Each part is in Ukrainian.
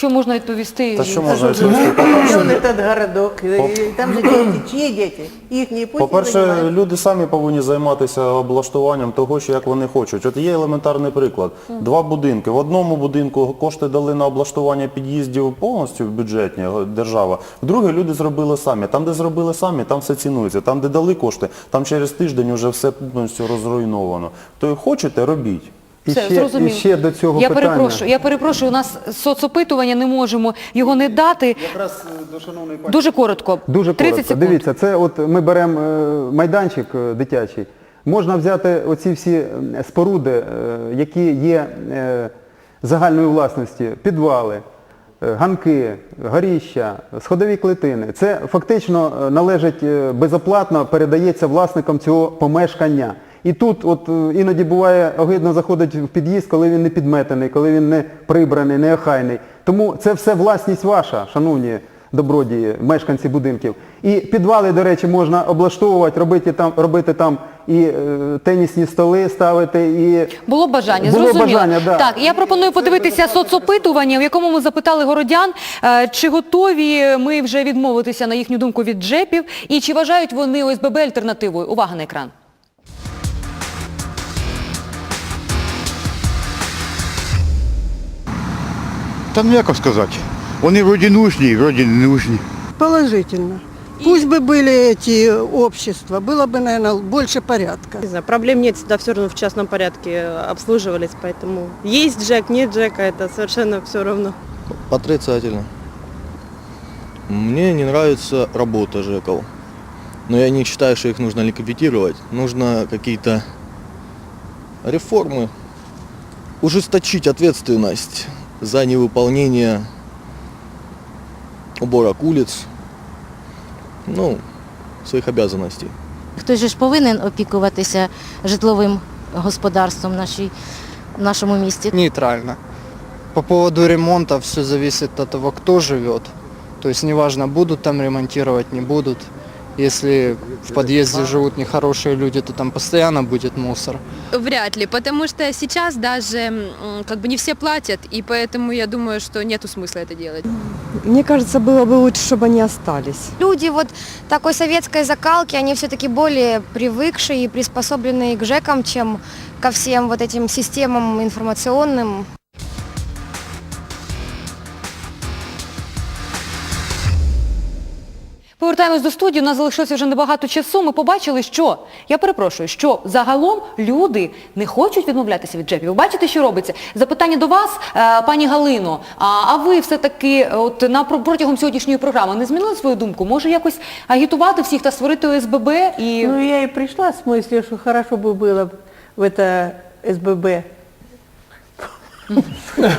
Що можна відповісти? Та що можна відповісти? Он этот городок, и там же дети, чьи дети? Их пусть По-перше, люди самі повинні займатися облаштуванням того, що як вони хочуть. От є елементарний приклад. Два будинки. В одному будинку кошти дали на облаштування під'їздів повністю бюджетні е, держава. В друге люди зробили самі. Там, де зробили самі, там все цінується. Там, де дали кошти, там через тиждень вже все повністю розруйновано. То хочете, робіть. І Все, ще, зрозуміло. і ще до цього я питання. перепрошую, я перепрошую, у нас соцопитування не можемо його не дати. Якраз е, до шановної пані. Дуже коротко. Дуже 30 коротко. секунд. Дивіться, це от ми беремо е, майданчик е, дитячий. Можна взяти оці всі споруди, які є загальної власності, підвали, ганки, горіща, сходові клітини. Це фактично належить безоплатно, передається власникам цього помешкання. І тут от е, іноді буває огидно заходить в під'їзд, коли він не підметений, коли він не прибраний, не охайний. Тому це все власність ваша, шановні добродії, мешканці будинків. І підвали, до речі, можна облаштовувати, робити там, робити там і е, тенісні столи ставити, і Було бажання, Було зрозуміло. бажання, да. Так, я пропоную подивитися соцопитування, в якому ми запитали городян, е, чи готові ми вже відмовитися, на їхню думку, від джепів, і чи вважають вони ОСББ альтернативою. Увага на екран. Та ну як сказати. Вони вроді нужні, вроді не нужні. Положительно. Пусть бы были эти общества, было бы, наверное, больше порядка. Не знаю, проблем нет, всегда все равно в частном порядке обслуживались, поэтому есть Джек, нет Джека, это совершенно все равно. Отрицательно. Мне не нравится работа ЖЭКов. Но я не считаю, что их нужно ликвидировать. Нужно какие-то реформы. Ужесточить ответственность За невыполнение уборок улиц, ну, своих обязанностей. Хтось же ж повинен опікуватися житловим господарством в нашій, в нашому місті. Нейтрально. По поводу ремонта все зависит от того, кто живет. То есть неважно, будут там ремонтировать, не будут. Если в подъезде живут нехорошие люди, то там постоянно будет мусор. Вряд ли, потому что сейчас даже как бы не все платят, и поэтому я думаю, что нету смысла это делать. Мне кажется, было бы лучше, чтобы они остались. Люди вот такой советской закалки, они все-таки более привыкшие и приспособленные к ЖЭКам, чем ко всем вот этим системам информационным. Повертаємось до студії, у нас залишилося вже небагато часу. Ми побачили, що, я перепрошую, що загалом люди не хочуть відмовлятися від джепів. Ви бачите, що робиться? Запитання до вас, е, пані Галино, а, а ви все-таки от, на, про- протягом сьогоднішньої програми не змінили свою думку? Може якось агітувати всіх та створити ОСББ і... Ну, я и пришла с мыслью, что хорошо бы было в это СББ.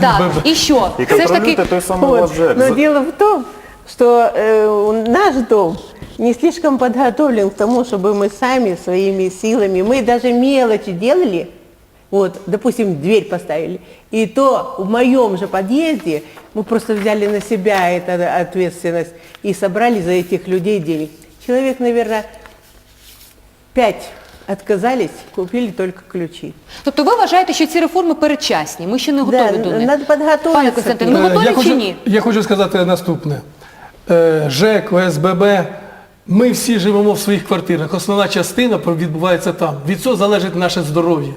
Так, і що? І Все ж таки, контролюйте той самий Вот. ваш ЖЕК. Но дело в том, что э, наш дом не слишком подготовлен к тому, чтобы мы сами своими силами, мы даже мелочи делали, вот, допустим, дверь поставили, и то в моем же подъезде мы просто взяли на себя эту ответственность и собрали за этих людей денег. Человек, наверное, пять отказались, купили только ключи. тобто ви вважаєте, що ці реформи передчасні, ми ще не готові Да, до них? надо подготовиться Пане к Костянтине, ним. ви Е, готові я чи хочу, ні? Я хочу сказати наступне. Е, ЖЕК, ОСББ, ми всі живемо в своїх квартирах. Основна частина відбувається там. Від цього залежить наше здоров'я.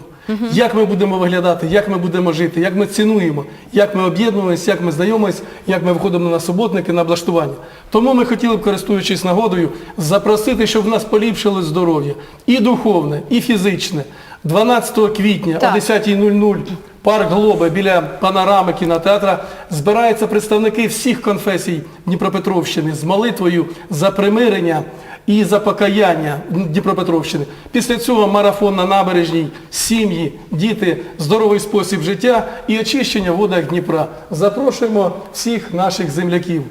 Як ми будемо виглядати, як ми будемо жити, як ми цінуємо, як ми об'єднуємося, як ми знайомимося, як ми виходимо на суботники, на облаштування. Тому ми хотіли б, користуючись нагодою, запросити, щоб в нас поліпшило здоров'я і духовне, і фізичне. 12 квітня Так. о 10.00 Парк Глоба біля панорами кінотеатра збираються представники всіх конфесій Дніпропетровщини з молитвою за примирення і за покаяння Дніпропетровщини. Після цього марафон на набережній, сім'ї, діти, здоровий спосіб життя і очищення в водах Дніпра. Запрошуємо всіх наших земляків.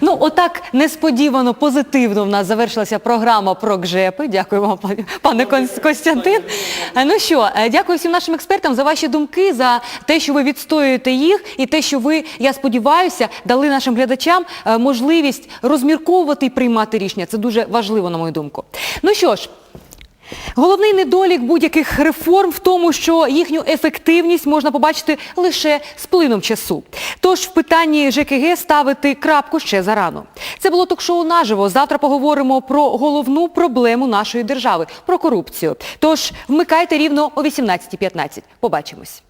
Ну, отак несподівано, позитивно в нас завершилася програма про ГЖЕПи. Дякую вам, пане- Костянтин. Е, Ну що, е, дякую всім нашим експертам за ваші думки, за те, що ви відстоюєте їх, і те, що ви, я сподіваюся, дали нашим глядачам е, можливість розмірковувати і приймати рішення. Це дуже важливо, на мою думку. Ну що ж. Головний недолік будь-яких реформ в тому, що їхню ефективність можна побачити лише з плином часу. Тож в питанні ЖКГ ставити крапку ще зарано. Це було ток-шоу наживо. Завтра поговоримо про головну проблему нашої держави про корупцію. Тож вмикайте рівно о 18.15. Побачимось.